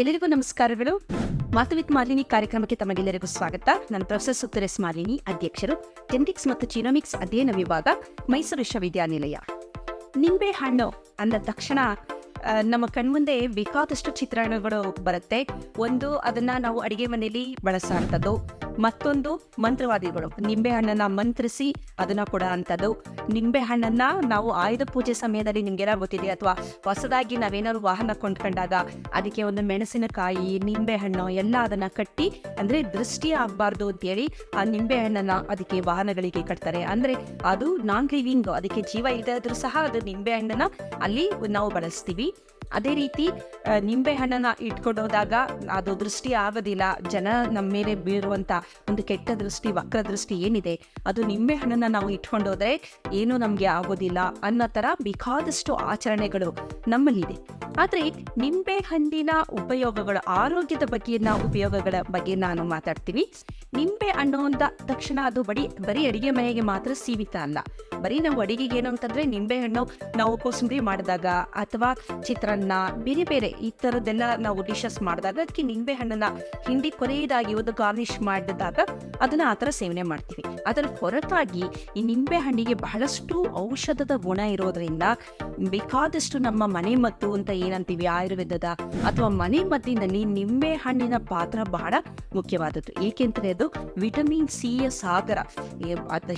ಎಲ್ಲರಿಗೂ ನಮಸ್ಕಾರಗಳು. ಮಾತವಿತ್ ಮಾಲಿನಿ ಕಾರ್ಯಕ್ರಮಕ್ಕೆ ತಮಗೆಲ್ಲರಿಗೂ ಸ್ವಾಗತ. ನಾನು ಪ್ರೊಫೆಸರ್ ಸುತ್ತರೆಸ್ ಮಾಲಿನಿ, ಅಧ್ಯಕ್ಷರು. ಜೆನೆಟಿಕ್ಸ್ ಮತ್ತು ಚಿನೋಮಿಕ್ಸ್ ಅಧ್ಯಯನ ವಿಭಾಗ, ಮೈಸೂರು ವಿಶ್ವವಿದ್ಯಾನಿಲಯ. ನಿಂಬೆ ಹಣ್ಣು ಅಂದ ತಕ್ಷಣ ನಮ್ಮ ಕಣ್ಮುಂದೆ ಬೇಕಾದಷ್ಟು ಚಿತ್ರಣಗಳು ಬರುತ್ತೆ. ಒಂದು, ಅದನ್ನ ನಾವು ಅಡಿಗೆ ಮನೆಯಲ್ಲಿ ಬಳಸುವಂಥದ್ದು ಮತ್ತೊಂದು ಮಂತ್ರವಾದಿಗಳು. ನಿಂಬೆ ಹಣ್ಣನ್ನ ಮಂತ್ರಿಸಿ ಅದನ್ನ ಕೊಡೋ ಅಂಥದ್ದು ನಿಂಬೆ ಹಣ್ಣನ್ನ ನಾವು ಆಯುಧ ಪೂಜೆ ಸಮಯದಲ್ಲಿ ನಿಮ್ಗೆಲ್ಲ ಗೊತ್ತಿದೆ ಅಥವಾ ಹೊಸದಾಗಿ ನಾವೇನಾದ್ರು ವಾಹನ ಕೊಂಡ್ಕೊಂಡಾಗ ಅದಕ್ಕೆ ಒಂದು ಮೆಣಸಿನಕಾಯಿ, ನಿಂಬೆ ಹಣ್ಣು ಎಲ್ಲ ಅದನ್ನ ಕಟ್ಟಿ ಅಂದ್ರೆ ದೃಷ್ಟಿ ಆಗ್ಬಾರ್ದು ಅಂತೇಳಿ ಆ ನಿಂಬೆ ಹಣ್ಣನ್ನ ಅದಕ್ಕೆ ವಾಹನಗಳಿಗೆ ಕಟ್ತಾರೆ. ಅಂದ್ರೆ ಅದು ನಾನ್ ಲಿವಿಂಗ್ ಅದಕ್ಕೆ ಜೀವ ಇದಾದ್ರೂ ಸಹ ಅದು ನಿಂಬೆ ಹಣ್ಣನ್ನ ಅಲ್ಲಿ ನಾವು ಬಳಸ್ತೀವಿ. ಅದೇ ರೀತಿ ನಿಂಬೆ ಹಣ್ಣನ್ನ ಇಟ್ಕೊಂಡೋದಾಗ ಅದು ದೃಷ್ಟಿ ಆಗೋದಿಲ್ಲ. ಜನ ನಮ್ಮ ಮೇಲೆ ಬೀರುವಂತ ಒಂದು ಕೆಟ್ಟ ದೃಷ್ಟಿ, ವಕ್ರ ದೃಷ್ಟಿ ಏನಿದೆ? ಅದು ನಿಂಬೆ ಹಣ್ಣನ್ನ ನಾವು ಇಟ್ಕೊಂಡೋದ್ರೆ ಏನು ನಮಗೆ ಆಗೋದಿಲ್ಲ ಅನ್ನೋ ತರ ಬೇಕಾದಷ್ಟು ಆಚರಣೆಗಳು ನಮ್ಮಲ್ಲಿದೆ. ಆದ್ರೆ ನಿಂಬೆ ಹಣ್ಣಿನ ಉಪಯೋಗಗಳು, ಆರೋಗ್ಯದ ಬಗ್ಗೆ ಉಪಯೋಗಗಳ ಬಗ್ಗೆ ನಾನು ಮಾತಾಡ್ತೀನಿ. ನಿಂಬೆ ಹಣ್ಣು ಅಂದ ತಕ್ಷಣ ಅದು ಬಡಿ, ಬರೀ ಅಡಿಗೆ ಮನೆಗೆ ಮಾತ್ರ ಸೀಮಿತ ಅಲ್ಲ. ಬರೀ ನಾವು ಅಡಿಗೆಗೆ ಏನು ಅಂತಂದ್ರೆ ನಿಂಬೆಹಣ್ಣು ನಾವು ಕೋಸಂಬರಿ ಮಾಡಿದಾಗ ಅಥವಾ ಚಿತ್ರಾನ್ನ, ಬೇರೆ ಬೇರೆ ಈ ಥರದ್ದೆಲ್ಲ ನಾವು ಡಿಶಸ್ ಮಾಡಿದಾಗ ಅದಕ್ಕೆ ನಿಂಬೆ ಹಣ್ಣನ್ನ ಹಿಂಡಿ ಕೊನೆಯದಾಗಿ ಒಂದು ಗಾರ್ನಿಶ್ ಮಾಡಿದಾಗ ಅದನ್ನ ಆ ಥರ ಸೇವನೆ ಮಾಡ್ತೀವಿ. ಅದರ ಹೊರತಾಗಿ ಈ ನಿಂಬೆ ಹಣ್ಣಿಗೆ ಬಹಳಷ್ಟು ಔಷಧದ ಗುಣ ಇರೋದ್ರಿಂದ ಬೇಕಾದಷ್ಟು ನಮ್ಮ ಮನೆ ಮದ್ದು ಅಂತ ಏನಂತೀವಿ, ಆಯುರ್ವೇದದ ಅಥವಾ ಮನೆ ಮದ್ದಿನಲ್ಲಿ ನಿಂಬೆ ಹಣ್ಣಿನ ಪಾತ್ರ ಬಹಳ ಮುಖ್ಯವಾದದ್ದು. ಏಕೆಂದರೆ ಅದು ವಿಟಮಿನ್ ಸಿಯ ಸಾಗರ.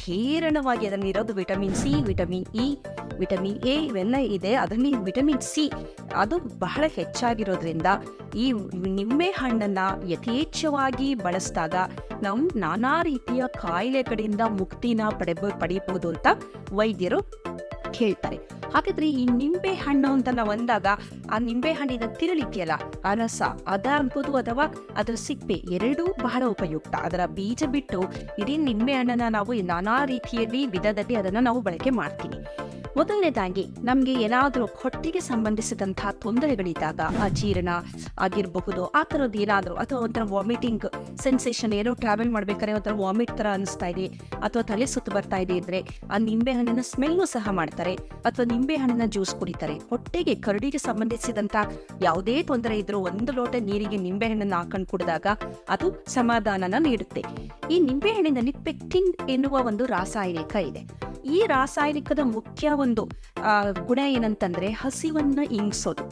ಹೇರಳವಾಗಿ ಅದರಲ್ಲಿರೋದು vitamin C, vitamin E, vitamin A, ಇವೆಲ್ಲ ಇದೆ. ಅದರಲ್ಲಿ ವಿಟಮಿನ್ ಸಿ ಅದು ಬಹಳ ಹೆಚ್ಚಾಗಿರೋದ್ರಿಂದ ಈ ನಿಂಬೆ ಹಣ್ಣನ್ನ ಯಥೇಚ್ಛವಾಗಿ ಬಳಸಿದಾಗ ನಾವು ನಾನಾ ರೀತಿಯ ಕಾಯಿಲೆಗಳಿಂದ ಮುಕ್ತಿನ ಪಡೆಬ ಪಡೆಯಬಹುದು ಅಂತ ವೈದ್ಯರು ಹೇಳ್ತಾರೆ. ಹಾಗಾದ್ರೆ ಈ ನಿಂಬೆ ಹಣ್ಣು ಅಂತ ನಾವು ಅಂದಾಗ, ಆ ನಿಂಬೆ ಹಣ್ಣಿನ ತಿರುಳಿದೆಯಲ್ಲ ಆ ರಸ ಅದಾಗ್ಬೋದು ಅಥವಾ ಅದರ ಸಿಪ್ಪೆ, ಎರಡೂ ಬಹಳ ಉಪಯುಕ್ತ. ಅದರ ಬೀಜ ಬಿಟ್ಟು ಇಡೀ ನಿಂಬೆ ಹಣ್ಣನ್ನ ನಾವು ನಾನಾ ರೀತಿಯಲ್ಲಿ ವಿಧದಲ್ಲಿ ಅದನ್ನ ನಾವು ಬಳಕೆ ಮಾಡ್ತೀವಿ. ಮೊದಲನೇದಾಗಿ ನಮಗೆ ಏನಾದರೂ ಹೊಟ್ಟೆಗೆ ಸಂಬಂಧಿಸಿದಂತಹ ತೊಂದರೆಗಳಿದ್ದಾಗ ಅಜೀರ್ಣ ಆಗಿರಬಹುದು. ಆ ಥರದ್ದು ಏನಾದರೂ ಅಥವಾ ಒಂಥರ ವಾಮಿಟಿಂಗ್ ಸೆನ್ಸೇಷನ್ ಏನೋ ಟ್ರಾವೆಲ್ ಮಾಡ್ಬೇಕಾದ್ರೆ ಒಂಥರ ವಾಮಿಟ್ ಥರ ಅನಿಸ್ತಾ ಇದೆ ಅಥವಾ ತಲೆ ಸುತ್ತು ಬರ್ತಾ ಇದೆ ಇದ್ರೆ ಆ ನಿಂಬೆ ಹಣ್ಣಿನ ಸಹ ಮಾಡ್ತಾರೆ ಅಥವಾ ನಿಂಬೆ ಹಣ್ಣಿನ ಜ್ಯೂಸ್ ಕುಡಿತಾರೆ. ಹೊಟ್ಟೆಗೆ ಕರಡಿಗೆ ಸಂಬಂಧಿಸಿದಂತ ಯಾವುದೇ ತೊಂದರೆ ಇದ್ರೂ ಒಂದು ಲೋಟ ನೀರಿಗೆ ನಿಂಬೆ ಹಣ್ಣನ್ನು ಹಾಕೊಂಡು ಕುಡಿದಾಗ ಅದು ಸಮಾಧಾನನ ನೀಡುತ್ತೆ. ಈ ನಿಂಬೆ ಹಣ್ಣಿನಲ್ಲಿ ಪೆಕ್ಟಿನ್ ಎನ್ನುವ ಒಂದು ರಾಸಾಯನಿಕ ಇದೆ. ಈ ರಾಸಾಯನಿಕದ ಮುಖ್ಯ ಒಂದು ಗುಣ ಏನಂತಂದ್ರೆ ಹಸಿವನ್ನ ಇಂಗ್ಸೋದು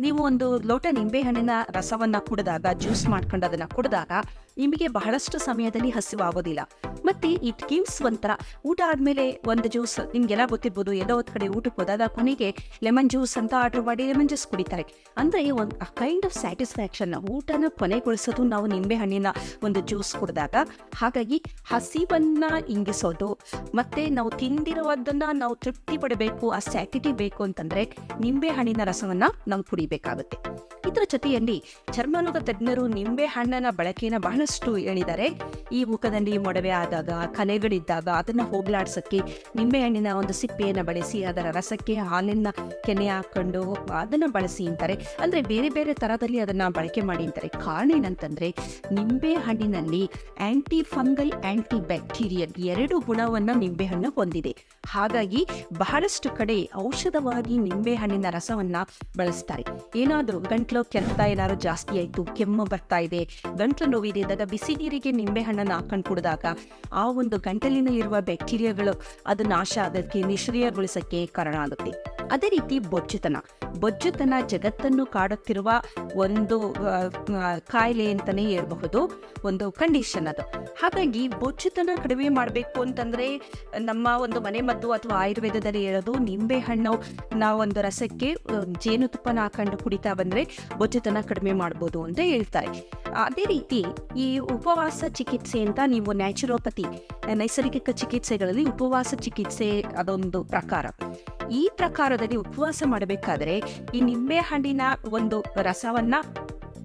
ನೀವು ಒಂದು ಲೋಟ ನಿಂಬೆ ಹಣ್ಣಿನ ರಸವನ್ನ ಕುಡಿದಾಗ, ಜ್ಯೂಸ್ ಮಾಡ್ಕೊಂಡು ಅದನ್ನ ಕುಡಿದಾಗ ನಿಮಗೆ ಬಹಳಷ್ಟು ಸಮಯದಲ್ಲಿ ಹಸಿವಾಗೋದಿಲ್ಲ. ಮತ್ತೆ ಇಟ್ ಗಿವ್ಸ್ ಒಂಥರ ಊಟ ಆದ್ಮೇಲೆ ಒಂದು ಜ್ಯೂಸ್ ನಿಮ್ಗೆಲ್ಲ ಗೊತ್ತಿರ್ಬೋದು, ಎಲ್ಲೋ ಒಂದು ಕಡೆ ಊಟಕ್ಕೆ ಹೋದಾಗ ಕೊನೆಗೆ ಲೆಮನ್ ಜ್ಯೂಸ್ ಅಂತ ಆರ್ಡರ್ ಮಾಡಿ ಲೆಮನ್ ಜ್ಯೂಸ್ ಕುಡಿತಾರೆ. ಅಂದ್ರೆ ಒಂದು ಕೈಂಡ್ ಆಫ್ ಸ್ಯಾಟಿಸ್ಫ್ಯಾಕ್ಷನ್ ಊಟನ ಕೊನೆಗೊಳಿಸೋದು ನಾವು ನಿಂಬೆ ಹಣ್ಣಿನ ಒಂದು ಜ್ಯೂಸ್ ಕುಡಿದಾಗ. ಹಾಗಾಗಿ ಹಸಿವನ್ನ ಇಂಗಿಸೋದು, ಮತ್ತೆ ನಾವು ತಿಂದಿರೋದನ್ನ ನಾವು ತೃಪ್ತಿ ಪಡಬೇಕು, ಆ ಸ್ಯಾಟಿಟಿ ಬೇಕು ಅಂತಂದ್ರೆ ನಿಂಬೆ ಹಣ್ಣಿನ ರಸವನ್ನ ನಾವು ಕುಡಿಬೇಕಾಗುತ್ತೆ. ಇದರ ಜೊತೆಯಲ್ಲಿ ಚರ್ಮರೋಗ ತಜ್ಞರು ನಿಂಬೆ ಹಣ್ಣನ ಬಳಕೆನ ಬಹಳಷ್ಟು ಹೇಳಿದ್ದಾರೆ. ಈ ಮುಖದಲ್ಲಿ ಮೊಡವೆ ಆದಾಗ ಕಲೆಗಳಿದ್ದಾಗ ಅದನ್ನ ಹೋಗ್ಲಾಡ್ಸಕ್ಕೆ ನಿಂಬೆಹಣ್ಣಿನ ಒಂದು ಸಿಪ್ಪೆಯನ್ನ ಬಳಸಿ, ಅದರ ರಸಕ್ಕೆ ಹಾಲಿನ ಕೆನೆ ಹಾಕೊಂಡು ಅದನ್ನ ಬಳಸಿ ಅಂತಾರೆ. ಅಂದ್ರೆ ಬೇರೆ ಬೇರೆ ತರದಲ್ಲಿ ಅದನ್ನ ಬಳಕೆ ಮಾಡಿ ಅಂತಾರೆ. ಕಾರಣ ಏನಂತಂದ್ರೆ, ನಿಂಬೆ ಹಣ್ಣಿನಲ್ಲಿ ಆಂಟಿ ಫಂಗಲ್ ಆಂಟಿ ಬ್ಯಾಕ್ಟೀರಿಯಲ್ ಎರಡು ಗುಣವನ್ನ ನಿಂಬೆಹಣ್ಣು ಹೊಂದಿದೆ. ಹಾಗಾಗಿ ಬಹಳಷ್ಟು ಕಡೆ ಔಷಧವಾಗಿ ನಿಂಬೆಹಣ್ಣಿನ ರಸವನ್ನ ಬಳಸ್ತಾರೆ. ಏನಾದರೂ ಗಂಟ್ಲು ಕೆರೆತ ಏನಾದರೂ ಜಾಸ್ತಿ ಆಯ್ತು, ಕೆಮ್ಮು ಬರ್ತಾ ಇದೆ, ಗಂಟ್ಲು ನೋವಿದೆ ಇದ್ದಾಗ ಬಿಸಿ ನೀರಿಗೆ ನಿಂಬೆ ಹಣ್ಣನ್ನು ಹಾಕೊಂಡು ಕುಡಿದಾಗ ಆ ಒಂದು ಗಂಟಲಿನ ಇರುವ ಬ್ಯಾಕ್ಟೀರಿಯಾಗಳು ಅದು ನಾಶ, ಅದಕ್ಕೆ ನಿಷ್ಕ್ರಿಯಗೊಳಿಸಕ್ಕೆ ಕಾರಣ ಆಗುತ್ತೆ. ಅದೇ ರೀತಿ ಬೊಜ್ಜುತನ. ಬೊಜ್ಜುತನ ಜಗತ್ತನ್ನು ಕಾಡುತ್ತಿರುವ ಒಂದು ಕಾಯಿಲೆ ಅಂತಾನೆ ಹೇಳ್ಬಹುದು. ಒಂದು ಕಂಡೀಷನ್ ಅದು. ಹಾಗಾಗಿ ಬೊಜ್ಜುತನ ಕಡಿಮೆ ಮಾಡಬೇಕು ಅಂತಂದ್ರೆ ನಮ್ಮ ಒಂದು ಮನೆ ಮದ್ದು ಅಥವಾ ಆಯುರ್ವೇದದಲ್ಲಿ ಹೇಳೋದು ನಿಂಬೆ ಹಣ್ಣು ನಾವು ಒಂದು ರಸಕ್ಕೆ ಜೇನುತುಪ್ಪನ ಹಾಕೊಂಡು ಕುಡಿತಾ ಬಂದ್ರೆ ಬೊಜ್ಜುತನ ಕಡಿಮೆ ಮಾಡ್ಬೋದು ಅಂತ ಹೇಳ್ತಾರೆ. ಅದೇ ರೀತಿ ಈ ಉಪವಾಸ ಚಿಕಿತ್ಸೆ ಅಂತ ನೀವು ನ್ಯಾಚುರೋಪತಿ, ನೈಸರ್ಗಿಕ ಚಿಕಿತ್ಸೆಗಳಲ್ಲಿ ಉಪವಾಸ ಚಿಕಿತ್ಸೆ ಅದೊಂದು ಪ್ರಕಾರ. ಈ ಪ್ರಕಾರದಲ್ಲಿ ಉಪವಾಸ ಮಾಡಬೇಕಾದ್ರೆ ಈ ನಿಂಬೆ ಹಣ್ಣಿನ ಒಂದು ರಸವನ್ನ,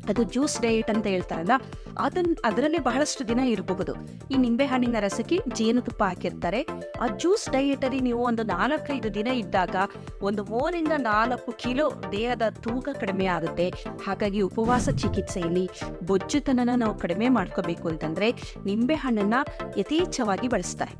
ಅದು ಜ್ಯೂಸ್ ಡಯಟ್ ಅಂತ ಹೇಳ್ತಾರಲ್ಲ, ಅದನ್, ಅದರಲ್ಲಿ ಬಹಳಷ್ಟು ದಿನ ಇರಬಹುದು. ಈ ನಿಂಬೆ ಹಣ್ಣಿನ ರಸಕ್ಕೆ ಜೇನುತುಪ್ಪ ಹಾಕಿರ್ತಾರೆ. ಆ ಜ್ಯೂಸ್ ಡಯಟ್ ಅಲ್ಲಿ ನೀವು ಒಂದು ನಾಲ್ಕೈದು ದಿನ ಇದ್ದಾಗ ಒಂದು ಮೂರಿಂದ ನಾಲ್ಕು ಕಿಲೋ ದೇಹದ ತೂಕ ಕಡಿಮೆ ಆಗುತ್ತೆ. ಹಾಗಾಗಿ ಉಪವಾಸ ಚಿಕಿತ್ಸೆಯಲ್ಲಿ ಬೊಜ್ಜುತನನ ನಾವು ಕಡಿಮೆ ಮಾಡ್ಕೋಬೇಕು ಅಂತಂದ್ರೆ ನಿಂಬೆ ಹಣ್ಣನ್ನ ಯಥೇಚ್ಛವಾಗಿ ಬಳಸ್ತಾರೆ.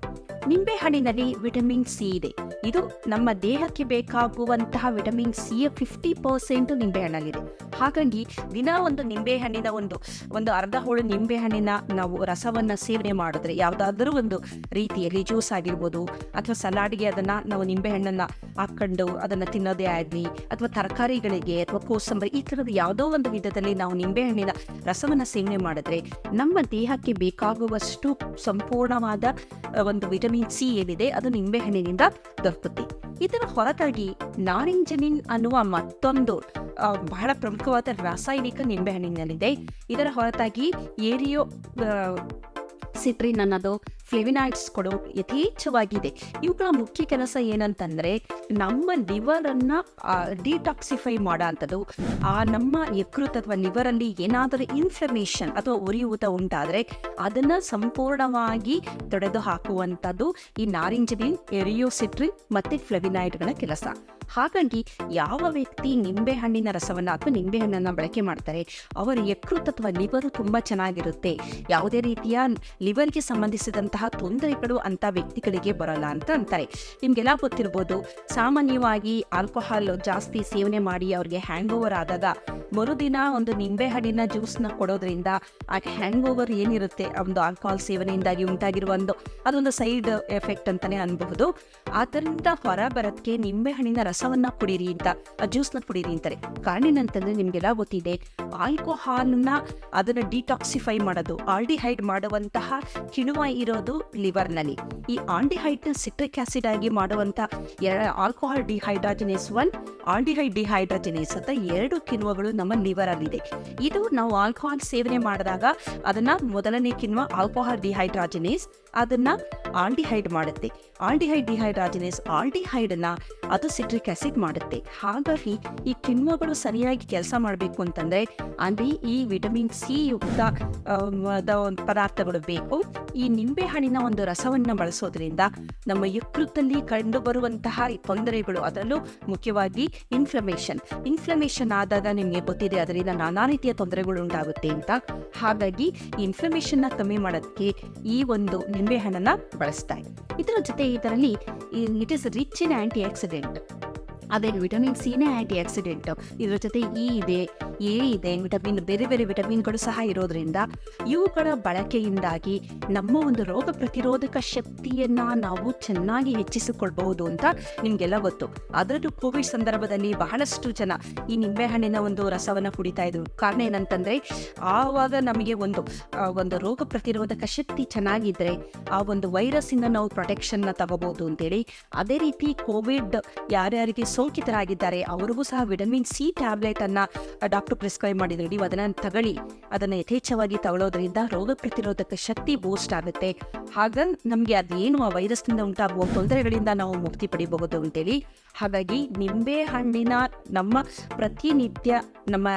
ನಿಂಬೆ ಹಣ್ಣಿನಲ್ಲಿ ವಿಟಮಿನ್ ಸಿ ಇದೆ. ಇದು ನಮ್ಮ ದೇಹಕ್ಕೆ ಬೇಕಾಗುವಂತಹ ವಿಟಮಿನ್ ಸಿ ಫಿಫ್ಟಿ ಪರ್ಸೆಂಟ್ ನಿಂಬೆಹಣ್ಣಲ್ಲಿದೆ ಹಾಗಾಗಿ ದಿನ ಒಂದು ನಿಂಬೆಹಣ್ಣಿನ ಒಂದು ಒಂದು ಅರ್ಧ ಹೋಳು ನಿಂಬೆಹಣ್ಣಿನ ನಾವು ರಸವನ್ನು ಸೇವನೆ ಮಾಡಿದ್ರೆ ಯಾವುದಾದ್ರೂ ಒಂದು ರೀತಿಯಲ್ಲಿ ಜ್ಯೂಸ್ ಆಗಿರ್ಬೋದು ಅಥವಾ ಸಲಾಡ್ಗೆ ಅದನ್ನು ನಾವು ನಿಂಬೆಹಣ್ಣನ್ನು ಹಾಕ್ಕೊಂಡು ಅದನ್ನು ತಿನ್ನೋದೇ ಆಗಲಿ ಅಥವಾ ತರಕಾರಿಗಳಿಗೆ ಅಥವಾ ಕೋಸಂಬರಿ ಈ ಥರದ ಯಾವುದೋ ಒಂದು ವಿಧದಲ್ಲಿ ನಾವು ನಿಂಬೆಹಣ್ಣಿನ ರಸವನ್ನು ಸೇವನೆ ಮಾಡಿದ್ರೆ ನಮ್ಮ ದೇಹಕ್ಕೆ ಬೇಕಾಗುವಷ್ಟು ಸಂಪೂರ್ಣವಾದ, ಒಂದು ವಿಟಮಿನ್ ಸಿ ಏನಿದೆ ಅದು ನಿಂಬೆಹಣ್ಣಿನಿಂದ ಇದರ ಹೊರತಾಗಿ ನಾರಿಂಜನಿನ್ ಅನ್ನುವ ಮತ್ತೊಂದು ಬಹಳ ಪ್ರಮುಖವಾದ ರಾಸಾಯನಿಕ ನಿಂಬೆಹಣ್ಣಿನಲ್ಲಿದೆ. ಇದರ ಹೊರತಾಗಿ ಏರಿಯೋ ಸಿಟ್ರಿನ್ ಅನ್ನೋದು ಫ್ಲೆವಿನಾಯ್ಡ್ಸ್ ಕೊಡೋ ಯಥೇಚ್ಛವಾಗಿದೆ. ಇವುಗಳ ಮುಖ್ಯ ಕೆಲಸ ಏನಂತಂದ್ರೆ ನಮ್ಮ ಲಿವರನ್ನು ಡಿಟಾಕ್ಸಿಫೈ ಮಾಡೋ ಅಂಥದ್ದು ಆ ನಮ್ಮ ಯಕೃತ್ ಅಥವಾ ಲಿವರಲ್ಲಿ ಏನಾದರೂ ಇನ್ಫ್ಲಮೇಷನ್ ಅಥವಾ ಉರಿಯೂತ ಉಂಟಾದ್ರೆ ಅದನ್ನ ಸಂಪೂರ್ಣವಾಗಿ ತೊಡೆದು ಹಾಕುವಂಥದ್ದು ಈ ನಾರಿಂಜನಿನ್ ಎರಿಯೋಸಿಟ್ರಿನ್ ಮತ್ತು ಫ್ಲೆವಿನಾಯ್ಡ್ಗಳ ಕೆಲಸ. ಹಾಗಾಗಿ ಯಾವ ವ್ಯಕ್ತಿ ನಿಂಬೆಹಣ್ಣಿನ ರಸವನ್ನು ಅಥವಾ ನಿಂಬೆಹಣ್ಣನ್ನು ಬಳಕೆ ಮಾಡ್ತಾರೆ, ಅವರ ಯಕೃತ್ ಅಥವಾ ಲಿವರ್ ತುಂಬ ಚೆನ್ನಾಗಿರುತ್ತೆ. ಯಾವುದೇ ರೀತಿಯ ಲಿವರ್ಗೆ ಸಂಬಂಧಿಸಿದಂತಹ ತೊಂದರೆಗಳು ಅಂತ ವ್ಯಕ್ತಿಗಳಿಗೆ ಬರಲ್ಲ ಅಂತ ಅಂತಾರೆ. ನಿಮ್ಗೆಲ್ಲ ಗೊತ್ತಿರ್ಬೋದು, ಸಾಮಾನ್ಯವಾಗಿ ಆಲ್ಕೋಹಾಲ್ ಜಾಸ್ತಿ ಸೇವನೆ ಮಾಡಿ ಅವ್ರಿಗೆ ಹ್ಯಾಂಗ್ ಓವರ್ ಆದಾಗ ಮರುದಿನ ಒಂದು ನಿಂಬೆಹಣ್ಣಿನ ಜ್ಯೂಸ್ನ ಕೊಡೋದ್ರಿಂದ ಆ ಹ್ಯಾಂಗ್ ಓವರ್ ಏನಿರುತ್ತೆ, ಒಂದು ಆಲ್ಕೋಹಾಲ್ ಸೇವನೆಯಿಂದಾಗಿ ಉಂಟಾಗಿರುವ ಒಂದು, ಅದೊಂದು ಸೈಡ್ ಎಫೆಕ್ಟ್ ಅಂತಾನೆ ಅನ್ಬಹುದು. ಅದರಿಂದ ಹೊರ ಬರೋದಕ್ಕೆ ನಿಂಬೆಹಣ್ಣಿನ ರಸವನ್ನ ಕುಡೀರಿ ಅಂತ, ಆ ಜ್ಯೂಸ್ನ ಕುಡೀರಿ ಅಂತಾರೆ. ಕಾರಣ ಏನಂತಂದ್ರೆ ನಿಮ್ಗೆಲ್ಲ ಗೊತ್ತಿದೆ ಆಲ್ಕೋಹಾಲ್ನ ಅದನ್ನ ಡಿಟಾಕ್ಸಿಫೈ ಮಾಡೋದು ಆಲ್ಡಿಹೈಡ್ ಮಾಡುವಂತಹ ಕಿಣುವ ಇರೋದು ಲಿವರ್ನಲ್ಲಿ ಈ ಆಲ್ಡಿಹೈಡ್ನ ಸಿಟ್ರಿಕ್ ಆಸಿಡ್ ಆಗಿ ಮಾಡುವಂತ alcohol dehydrogenase one aldehyde dehydrogenase ಅಂತ ಎರಡು ಕಿಣ್ವಗಳು ನಮ್ಮ ಲಿವರ್ ಅಲ್ಲಿದೆ ಇದು ನಾವು ಆಲ್ಕೋಹಾಲ್ ಸೇವನೆ ಮಾಡಿದಾಗ ಅದನ್ನ ಮೊದಲನೇ ಕಿಣ್ವ ಆಲ್ಕೋಹಾಲ್ ಡಿಹೈಡ್ರಾಜಿನೇಸ್ ಅದನ್ನ ಆಲ್ಡಿಹೈಡ್ ಮಾಡುತ್ತೆ. ಆಲ್ಡಿಹೈಡ್ ಡಿಹೈಡ್ರಾಜಿನೇಸ್ ಅನ್ನ ಅದು ಸಿಟ್ರಿಕ್ ಆಸಿಡ್ ಮಾಡುತ್ತೆ. ಹಾಗಾಗಿ ಈ ಕಿಣ್ವಗಳು ಸರಿಯಾಗಿ ಕೆಲಸ ಮಾಡಬೇಕು ಅಂತಂದ್ರೆ ಅಲ್ಲಿ ಈ ವಿಟಮಿನ್ ಸಿ ಯುಕ್ತ ಪದಾರ್ಥಗಳು ಬೇಕು. ಈ ನಿಂಬೆ ಹಣ್ಣಿನ ಒಂದು ರಸವನ್ನು ಬಳಸೋದ್ರಿಂದ ನಮ್ಮ ಯಕೃತ್ತಲ್ಲಿ ಕಂಡು ಬರುವಂತಹ ತೊಂದರೆಗಳು ಅದರಲ್ಲೂ ಮುಖ್ಯವಾಗಿ ಇನ್ಫ್ಲಮೇಷನ್ ಇನ್ಫ್ಲಮೇಷನ್ ಆದಾಗ ನಿಮಗೆ ಗೊತ್ತಿದೆ ಅದರಿಂದ ನಾನಾ ರೀತಿಯ ತೊಂದರೆಗಳು ಉಂಟಾಗುತ್ತೆ ಅಂತ. ಹಾಗಾಗಿ ಇನ್ಫ್ಲಮೇಷನ್ ಇನ್ಫ್ಲಮೇಷನ್ನ ಕಮ್ಮಿ ಮಾಡೋದಕ್ಕೆ ಈ ಒಂದು ನಿಂಬೆಹಣ್ಣನ್ನ ಬಳಸ್ತಾರೆ ಇದರ ಜೊತೆ ಇದರಲ್ಲಿ it is rich in antioxidant ಅದೇ ವಿಟಮಿನ್ ಸಿನೇ ಆಂಟಿ ಆಕ್ಸಿಡೆಂಟ್ ಇದರ ಜೊತೆ ಇ ಇದೆ. ಎ ಇದೆ, ವಿಟಮಿನ್, ಬೇರೆ ಬೇರೆ ವಿಟಮಿನ್ಗಳು ಸಹ ಇರೋದ್ರಿಂದ ಇವುಗಳ ಬಳಕೆಯಿಂದಾಗಿ ನಮ್ಮ ಒಂದು ರೋಗ ಪ್ರತಿರೋಧಕ ಶಕ್ತಿಯನ್ನ ನಾವು ಚೆನ್ನಾಗಿ ಹೆಚ್ಚಿಸಿಕೊಳ್ಬಹುದು ಅಂತ ನಿಮಗೆಲ್ಲ ಗೊತ್ತು. ಅದರಲ್ಲೂ ಕೋವಿಡ್ ಸಂದರ್ಭದಲ್ಲಿ ಬಹಳಷ್ಟು ಜನ ಈ ನಿಂಬೆಹಣ್ಣಿನ ಒಂದು ರಸವನ್ನ ಕುಡಿತಾ ಇದ್ರು. ಕಾರಣ ಏನಂತಂದ್ರೆ, ಆವಾಗ ನಮಗೆ ಒಂದು ಒಂದು ರೋಗ ಪ್ರತಿರೋಧಕ ಶಕ್ತಿ ಚೆನ್ನಾಗಿದ್ರೆ ಆ ಒಂದು ವೈರಸ್ಸಿಂದ ನಾವು ಪ್ರೊಟೆಕ್ಷನ್ನ ತಗೋಬಹುದು ಅಂತೇಳಿ. ಅದೇ ರೀತಿ ಕೋವಿಡ್ ಯಾರ್ಯಾರಿಗೆ ಸೋಂಕಿತರಾಗಿದ್ದಾರೆ, ಅವ್ರಿಗೂ ಸಹ ವಿಟಮಿನ್ ಸಿ ಟ್ಯಾಬ್ಲೆಟ್ ಅನ್ನ ಡಾಕ್ಟರ್ ಪ್ರಿಸ್ಕ್ರೈಬ್ ಮಾಡಿದ್ರೆ ನೀವು ಅದನ್ನ ತಗೊಳ್ಳಿ. ಅದನ್ನ ಯಥೇಚ್ಛವಾಗಿ ತಗೊಳ್ಳೋದ್ರಿಂದ ರೋಗ ಪ್ರತಿರೋಧಕ ಶಕ್ತಿ ಬೂಸ್ಟ್ ಆಗುತ್ತೆ. ಹಾಗ ನಮಗೆ ಅದೇನು ಆ ವೈರಸ್ನಿಂದ ಉಂಟಾಗುವ ತೊಂದರೆಗಳಿಂದ ನಾವು ಮುಕ್ತಿ ಪಡಿಬಹುದು ಅಂತೇಳಿ. ಹಾಗಾಗಿ ನಿಂಬೆ ಹಣ್ಣಿನ ನಮ್ಮ ಪ್ರತಿನಿತ್ಯ ನಮ್ಮ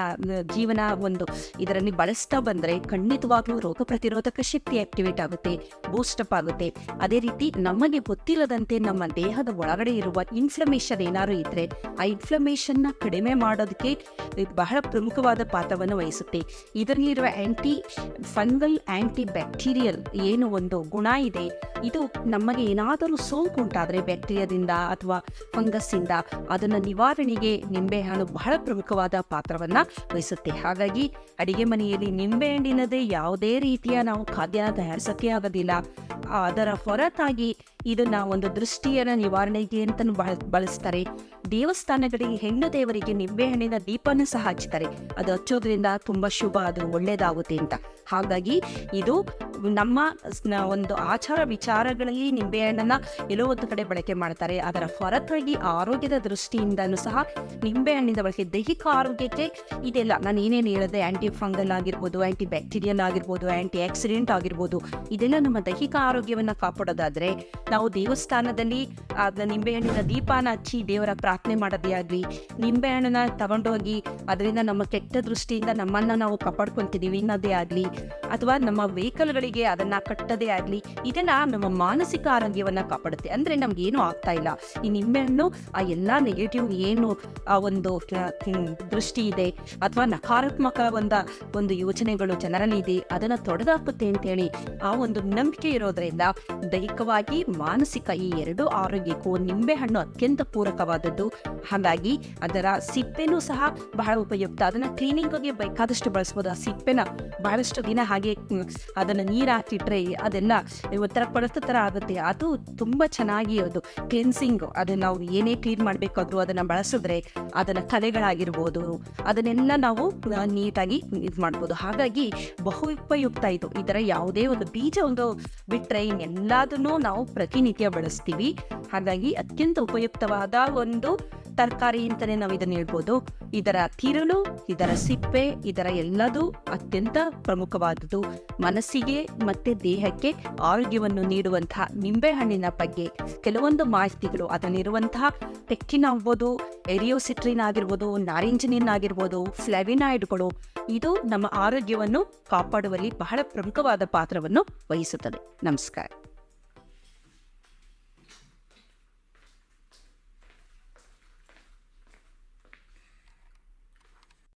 ಜೀವನ ಒಂದು ಇದರಲ್ಲಿ ಬಳಸ್ತಾ ಬಂದರೆ ಖಂಡಿತವಾಗ್ಲೂ ರೋಗ ಪ್ರತಿರೋಧಕ ಶಕ್ತಿ ಆಕ್ಟಿವೇಟ್ ಆಗುತ್ತೆ ಬೂಸ್ಟಪ್ ಆಗುತ್ತೆ. ಅದೇ ರೀತಿ ನಮಗೆ ಗೊತ್ತಿಲ್ಲದಂತೆ ನಮ್ಮ ದೇಹದ ಒಳಗಡೆ ಇರುವ ಇನ್ಫ್ಲಮೇಷನ್ ಏನಾದ್ರು ಇದ್ರೆ ಆ ಇನ್ಫ್ಲಮೇಷನ್ನ ಕಡಿಮೆ ಮಾಡೋದಕ್ಕೆ ಬಹಳ ಪ್ರಮುಖವಾದ ಪಾತ್ರವನ್ನು ವಹಿಸುತ್ತೆ. ಇದರಲ್ಲಿರುವ ಆಂಟಿ ಫಂಗಲ್ ಆಂಟಿ ಬ್ಯಾಕ್ಟೀರಿಯಲ್ ಏನು ಒಂದು ಗುಣ ಇದೆ, ಇದು ನಮಗೆ ಏನಾದರೂ ಸೋಂಕು ಉಂಟಾದರೆ ಬ್ಯಾಕ್ಟೀರಿಯಾದಿಂದ ಅಥವಾ ಫಂಗಸ್ಸಿಂದ ಅದನ್ನು ನಿವಾರಣೆಗೆ ನಿಂಬೆಹಣ್ಣು ಬಹಳ ಪ್ರಮುಖವಾದ ಪಾತ್ರವನ್ನ ವಹಿಸುತ್ತೆ. ಹಾಗಾಗಿ ಅಡಿಗೆ ಮನೆಯಲ್ಲಿ ನಿಂಬೆಹಣ್ಣಿನದೇ ಯಾವುದೇ ರೀತಿಯ ನಾವು ಖಾದ್ಯ ತಯಾರಿಸೋಕ್ಕೆ ಆಗೋದಿಲ್ಲ. ಅದರ ಹೊರತಾಗಿ ಇದನ್ನ ಒಂದು ದೃಷ್ಟಿಯರ ನಿವಾರಣೆಗೆ ಅಂತ ಬಳ ಬಳಸ್ತಾರೆ. ದೇವಸ್ಥಾನಗಳಿಗೆ ಹೆಣ್ಣು ದೇವರಿಗೆ ನಿಂಬೆಹಣ್ಣಿನ ದೀಪನ ಸಹ ಹಚ್ತಾರೆ ಅದು ಹಚ್ಚೋದ್ರಿಂದ ತುಂಬಾ ಶುಭ, ಅದು ಒಳ್ಳೇದಾಗುತ್ತೆ ಅಂತ. ಹಾಗಾಗಿ ಇದು ನಮ್ಮ ಒಂದು ಆಚಾರ ವಿಚಾರಗಳಲ್ಲಿ ನಿಂಬೆಹಣ್ಣನ್ನ ಎಲ್ಲೋ ಒಂದು ಕಡೆ ಬಳಕೆ ಮಾಡ್ತಾರೆ. ಅದರ ಹೊರತಾಗಿ ಆರೋಗ್ಯದ ದೃಷ್ಟಿಯಿಂದನೂ ಸಹ ನಿಂಬೆಹಣ್ಣಿನ ಬಳಕೆ ದೈಹಿಕ ಆರೋಗ್ಯಕ್ಕೆ ಇದೆಲ್ಲ. ನಾನು ಏನೇನು ಹೇಳಿದೆ? ಆಂಟಿ ಫಂಗಲ್ ಆಗಿರ್ಬೋದು ಆಂಟಿ ಬ್ಯಾಕ್ಟೀರಿಯಲ್ ಆಗಿರ್ಬೋದು ಆಂಟಿ ಆಕ್ಸಿಡೆಂಟ್ ಆಗಿರ್ಬೋದು. ಇದೆಲ್ಲ ನಮ್ಮ ದೈಹಿಕ ಆರೋಗ್ಯವನ್ನ ಕಾಪಾಡೋದಾದ್ರೆ ನಾವು ದೇವಸ್ಥಾನದಲ್ಲಿ ನಿಂಬೆಹಣ್ಣಿನ ದೀಪಾನ ಹಚ್ಚಿ ದೇವರ ಪ್ರಾರ್ಥನೆ ಮಾಡೋದೇ ಆಗಲಿ ನಿಂಬೆಹಣ್ಣನ್ನ ತಗೊಂಡೋಗಿ ಅದರಿಂದ ನಮ್ಮ ಕೆಟ್ಟ ದೃಷ್ಟಿಯಿಂದ ನಮ್ಮನ್ನ ನಾವು ಕಾಪಾಡ್ಕೊಂತಿದೀವಿ ಅನ್ನೋದೇ ಆಗಲಿ, ಅಥವಾ ನಮ್ಮ ವೆಹಿಕಲ್ಗಳಿಗೆ ಗಳಿಗೆ ಅದನ್ನ ಕಟ್ಟದೇ ಆಗಲಿ, ಇದನ್ನ ನಮ್ಮ ಮಾನಸಿಕ ಆರೋಗ್ಯವನ್ನ ಕಾಪಾಡುತ್ತೆ. ಅಂದ್ರೆ ನಮ್ಗೆ ಏನೂ ಆಗ್ತಾ ಇಲ್ಲ. ಈ ನಿಂಬೆಹಣ್ಣು ಆ ಎಲ್ಲಾ ನೆಗೆಟಿವ್ ಏನು, ಆ ಒಂದು ದೃಷ್ಟಿ ಇದೆ, ಅಥವಾ ನಕಾರಾತ್ಮಕ ಒಂದ, ಒಂದು ಯೋಚನೆಗಳು ಜನರಲ್ಲಿ ಇದೆ, ಅದನ್ನ ತೊಡೆದಾಕುತ್ತೆ ಅಂತೇಳಿ ಆ ಒಂದು ನಂಬಿಕೆ ಇರೋದ್ರಿಂದ ದೈಹಿಕವಾಗಿ, ಮಾನಸಿಕ ಈ ಎರಡು ಆರೋಗ್ಯಕ್ಕೂ ನಿಂಬೆಹಣ್ಣು ಅತ್ಯಂತ ಪೂರಕವಾದದ್ದು. ಹಾಗಾಗಿ ಅದರ ಸಿಪ್ಪೆನೂ ಸಹ ಬಹಳ ಉಪಯುಕ್ತ. ಅದನ್ನು ಕ್ಲೀನಿಂಗ್ಗೆ ಬೇಕಾದಷ್ಟು ಬಳಸ್ಬೋದು. ಆ ಸಿಪ್ಪೆನ ಬಹಳಷ್ಟು ದಿನ ಹಾಗೆ ಅದನ್ನು ನೀರು ಹಾಕಿಟ್ರೆ ಅದೆಲ್ಲ ಒಂಥರ ಕೊಳತ ಥರ ಆಗುತ್ತೆ. ಅದು ತುಂಬಾ ಚೆನ್ನಾಗಿ ಅದು ಕ್ಲೆನ್ಸಿಂಗ್ ಅದನ್ನು ನಾವು ಏನೇ ಕ್ಲೀನ್ ಮಾಡಬೇಕಾದ್ರೂ ಅದನ್ನ ಬಳಸಿದ್ರೆ ಅದನ್ನ ಕಲೆಗಳಾಗಿರ್ಬೋದು. ಅದನ್ನೆಲ್ಲ ನಾವು ನೀಟಾಗಿ ಇದು ಮಾಡ್ಬೋದು. ಹಾಗಾಗಿ ಬಹು ಉಪಯುಕ್ತ ಇದು. ಇದರ ಯಾವುದೇ ಒಂದು ಬೀಜ ಒಂದು ಬಿಟ್ಟರೆ ಇನ್ನೆಲ್ಲದನ್ನೂ ನಾವು ಪ್ರತಿನಿತ್ಯ ಬಳಸ್ತೀವಿ. ಹಾಗಾಗಿ ಅತ್ಯಂತ ಉಪಯುಕ್ತವಾದ ಒಂದು ತರಕಾರಿ ಅಂತಲೇ ನಾವು ಇದನ್ನ ಹೇಳ್ಬೋದು. ಇದರ ತಿರುಳು, ಇದರ ಸಿಪ್ಪೆ, ಇದರ ಎಲ್ಲದೂ ಅತ್ಯಂತ ಪ್ರಮುಖವಾದದ್ದು. ಮನಸ್ಸಿಗೆ ಮತ್ತೆ ದೇಹಕ್ಕೆ ಆರೋಗ್ಯವನ್ನು ನೀಡುವಂತಹ ನಿಂಬೆಹಣ್ಣಿನ ಬಗ್ಗೆ ಕೆಲವೊಂದು ಮಾಹಿತಿಗಳು ಅದರಲ್ಲಿರುವಂತಹ ಟೆಕ್ಟಿನ್ ಆಗ್ಬೋದು ಎರಿಯೋಸಿಟ್ರಿನ್ ಆಗಿರ್ಬೋದು, ನಾರಿಂಜಿನಿನ್ ಆಗಿರ್ಬೋದು ಫ್ಲೆವಿನಾಯ್ಡ್ಗಳು ಇದು ನಮ್ಮ ಆರೋಗ್ಯವನ್ನು ಕಾಪಾಡುವಲ್ಲಿ ಬಹಳ ಪ್ರಮುಖವಾದ ಪಾತ್ರವನ್ನು ವಹಿಸುತ್ತದೆ. ನಮಸ್ಕಾರ.